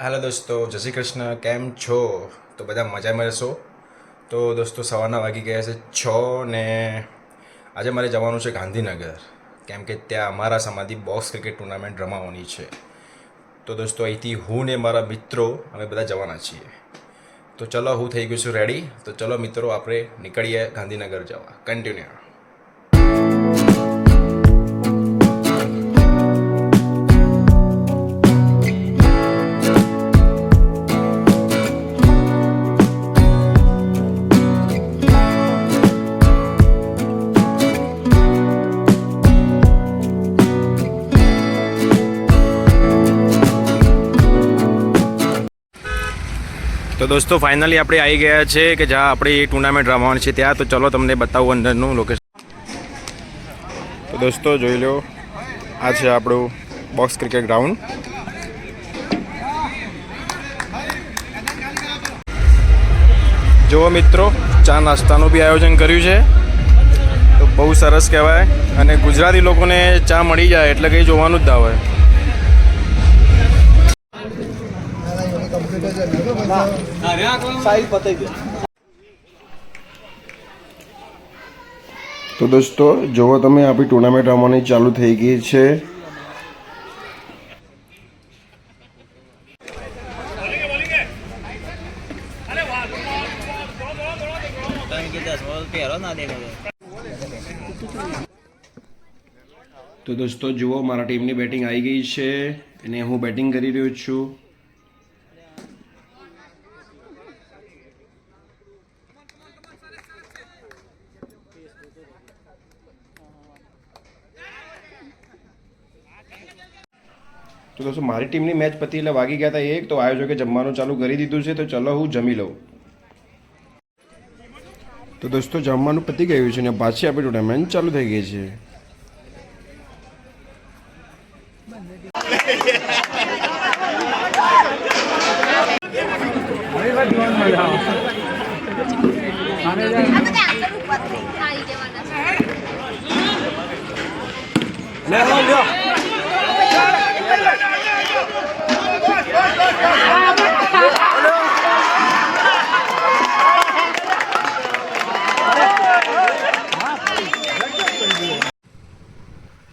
હાલો દોસ્તો, જય શ્રી કૃષ્ણ. કેમ છો? તો બધા મજામાં રહેશો? તો દોસ્તો, સવારના વાગી ગયા છે છ ને આજે મારે જવાનું છે ગાંધીનગર. કેમ કે ત્યાં અમારા સમાધિ બોક્સ ક્રિકેટ ટુર્નામેન્ટ રમાવાની છે. તો દોસ્તો, અહીંથી હું ને મારા મિત્રો અમે બધા જવાના છીએ. તો ચલો, હું થઈ ગયું છું રેડી તો ચલો મિત્રો, આપણે નીકળીએ ગાંધીનગર જવા. કન્ટિન્યુ તો દોસ્તો ફાઇનલી આપણે આવી ગયા છે કે જ્યાં આપણે ટુર્નામેન્ટ રમવાની છે ત્યાં. તો ચલો તમને બતાવું અંદરનું લોકેશન તો દોસ્તો, જોઈ લો આ છે આપણું બોક્સ ક્રિકેટ ગ્રાઉન્ડ જુઓ મિત્રો, ચા નાસ્તાનું બી આયોજન કર્યું છે. તો બહુ સરસ કહેવાય. અને ગુજરાતી લોકોને ચા મળી જાય એટલે કંઈ જોવાનું જ ના હોય. તો દોસ્તો જુઓ તમે, આપણી ટુર્નામેન્ટ રમવાની ચાલુ થઈ ગઈ છે. તો દોસ્તો, જુઓ, મારા ટીમની બેટિંગ આવી ગઈ છે. અને હું બેટિંગ કરી રહ્યો છું. તો દોસ્તો મારી ટીમની મેચ પતી એટલે વાગી ગયા હતા એક તો આયોજકે જમવાનું ચાલુ કરી દીધું છે તો ચલો હું જમી લઉં. તો દોસ્તો જમવાનું પતી ગયું છે ને પાછી આપણી ટુર્નામેન્ટ ચાલુ થઈ ગઈ છે.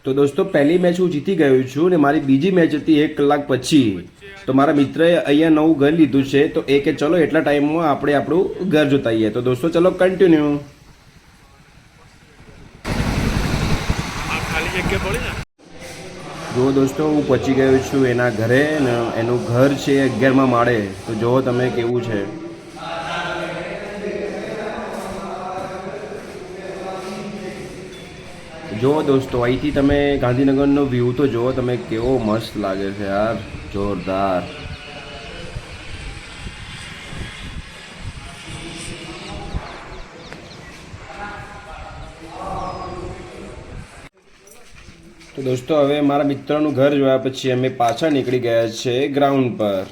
તો દોસ્તો, પહેલી મેચ હું જીતી ગયો છું ને મારી બીજી મેચ હતી એક કલાક પછી. તો મારા મિત્રએ અહીંયા નવું ઘર લીધું છે, તો એ કે ચલો એટલા ટાઈમમાં આપણે આપણું ઘર જોતાઈએ તો દોસ્તો, ચલો કન્ટિન્યુ જો દોસ્તો, હું પહોંચી ગયો છું એના ઘરે ને એનું ઘર છે અગિયારમાં માળે. તો જુઓ તમે કેવું છે. જુઓ દોસ્તો, અહીંથી તમે ગાંધીનગરનો વ્યૂ તો જુઓ, તમે કેવો મસ્ત લાગે છે યાર. જોરદાર. તો દોસ્તો, હવે મારા મિત્રનું ઘર જોયા પછી અમે પાછા નીકળી ગયા છે ગ્રાઉન્ડ પર.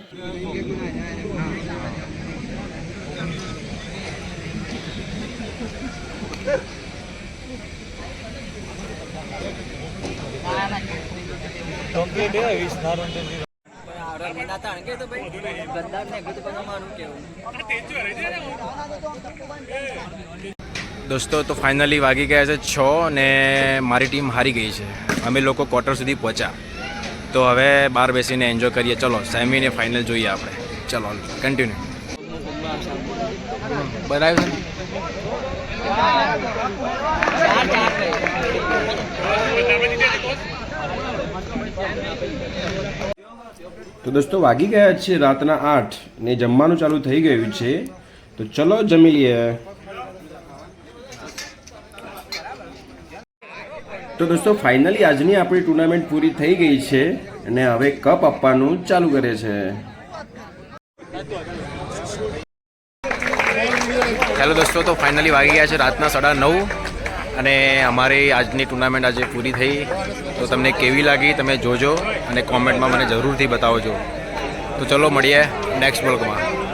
દોસ્તો તો ફાઇનલી વાગી ગયા છે છ ને મારી ટીમ હારી ગઈ છે. અમે લોકો ક્વાર્ટર સુધી પહોંચ્યા. તો હવે બહાર બેસીને એન્જોય કરીએ. ચલો સેમી ને ફાઇનલ જોઈએ આપણે. ચલો કન્ટિન્યુ બનાવ્યું છે? તો દોસ્તો વાગી ગયા છે રાતના આઠ ને જમવાનું ચાલુ થઈ ગયું છે. તો ચલો જમી લઈએ. તો દોસ્તો ફાઇનલી આજની આપણી ટુર્નામેન્ટ પૂરી થઈ ગઈ છે અને હવે કપ આપવાનું ચાલુ કરે છે. હેલો દોસ્તો, તો ફાઇનલી વાગી ગયા છે રાતના સાડા નવ. અને અમારી આજની ટુર્નામેન્ટ આજે પૂરી થઈ. તો તમને કેવી લાગી તમે જોજો અને કોમેન્ટમાં મને જરૂરથી બતાવજો. તો ચલો મળીએ નેક્સ્ટ બ્લોગમાં.